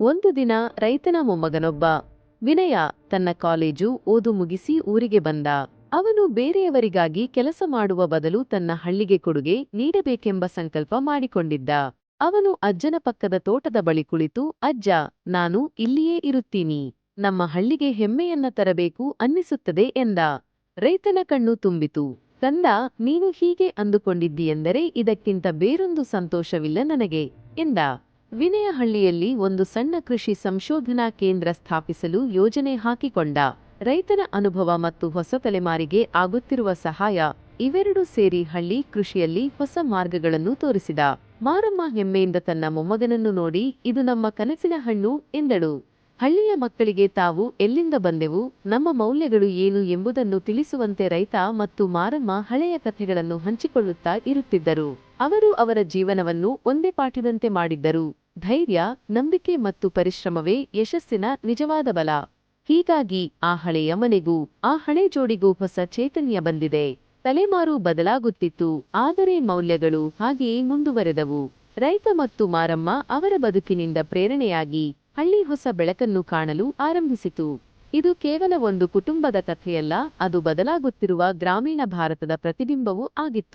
ಒಂದು ದಿನ ರೈತನ ಮೊಮ್ಮಗನೊಬ್ಬ, ವಿನಯ, ತನ್ನ ಕಾಲೇಜು ಓದು ಮುಗಿಸಿ ಊರಿಗೆ ಬಂದ. ಅವನು ಬೇರೆಯವರಿಗಾಗಿ ಕೆಲಸ ಮಾಡುವ ಬದಲು ತನ್ನ ಹಳ್ಳಿಗೆ ಕೊಡುಗೆ ನೀಡಬೇಕೆಂಬ ಸಂಕಲ್ಪ ಮಾಡಿಕೊಂಡಿದ್ದ. ಅವನು ಅಜ್ಜನ ಪಕ್ಕದ ತೋಟದ ಬಳಿ ಕುಳಿತು, ಅಜ್ಜ, ನಾನು ಇಲ್ಲಿಯೇ ಇರುತ್ತೀನಿ. ನಮ್ಮ ಹಳ್ಳಿಗೆ ಹೆಮ್ಮೆಯನ್ನ ತರಬೇಕು ಅನ್ನಿಸುತ್ತದೆ ಎಂದ. ರೈತನ ಕಣ್ಣು ತುಂಬಿತು. ಕಂದ ನೀನು ಹೀಗೆ ಅಂದುಕೊಂಡಿದ್ದೀಯೆಂದರೆ ಇದಕ್ಕಿಂತ ಬೇರೊಂದು ಸಂತೋಷವಿಲ್ಲ ನನಗೆ ಎಂದ. ವಿನಯ ಹಳ್ಳಿಯಲ್ಲಿ ಒಂದು ಸಣ್ಣ ಕೃಷಿ ಸಂಶೋಧನಾ ಕೇಂದ್ರ ಸ್ಥಾಪಿಸಲು ಯೋಜನೆ ಹಾಕಿಕೊಂಡ. ರೈತನ ಅನುಭವ ಮತ್ತು ಹೊಸ ತಲೆಮಾರಿಗೆ ಆಗುತ್ತಿರುವ ಸಹಾಯ, ಇವೆರಡೂ ಸೇರಿ ಹಳ್ಳಿ ಕೃಷಿಯಲ್ಲಿ ಹೊಸ ಮಾರ್ಗಗಳನ್ನು ತೋರಿಸಿದ. ಮಾರಮ್ಮ ಹೆಮ್ಮೆಯಿಂದ ತನ್ನ ಮೊಮ್ಮಗನನ್ನು ನೋಡಿ, ಇದು ನಮ್ಮ ಕನಸಿನ ಹಣ್ಣು ಎಂದಳು. ಹಳ್ಳಿಯ ಮಕ್ಕಳಿಗೆ ತಾವು ಎಲ್ಲಿಂದ ಬಂದೆವು, ನಮ್ಮ ಮೌಲ್ಯಗಳು ಏನು ಎಂಬುದನ್ನು ತಿಳಿಸುವಂತೆ ರೈತ ಮತ್ತು ಮಾರಮ್ಮ ಹಳೆಯ ಕಥೆಗಳನ್ನು ಹಂಚಿಕೊಳ್ಳುತ್ತಾ ಇರುತ್ತಿದ್ದರು. ಅವರು ಅವರ ಜೀವನವನ್ನು ಒಂದೇ ಪಾಠದಂತೆ ಮಾಡಿದ್ದರು. ಧೈರ್ಯ, ನಂಬಿಕೆ ಮತ್ತು ಪರಿಶ್ರಮವೇ ಯಶಸ್ಸಿನ ನಿಜವಾದ ಬಲ. ಹೀಗಾಗಿ ಆ ಹಳೆಯ ಮನೆಗೂ, ಆ ಹಳೆ ಜೋಡಿಗೂ ಹೊಸ ಚೈತನ್ಯ ಬಂದಿದೆ. ತಲೆಮಾರು ಬದಲಾಗುತ್ತಿತ್ತು, ಆದರೆ ಮೌಲ್ಯಗಳು ಹಾಗೆಯೇ ಮುಂದುವರೆದವು. ರೈತ ಮತ್ತು ಮಾರಮ್ಮ ಅವರ ಬದುಕಿನಿಂದ ಪ್ರೇರಣೆಯಾಗಿ ಹಳ್ಳಿ ಹೊಸ ಬೆಳಕನ್ನು ಕಾಣಲು ಆರಂಭಿಸಿತು. ಇದು ಕೇವಲ ಒಂದು ಕುಟುಂಬದ ಕಥೆಯಲ್ಲ, ಅದು ಬದಲಾಗುತ್ತಿರುವ ಗ್ರಾಮೀಣ ಭಾರತದ ಪ್ರತಿಬಿಂಬವೂ ಆಗಿತ್ತು.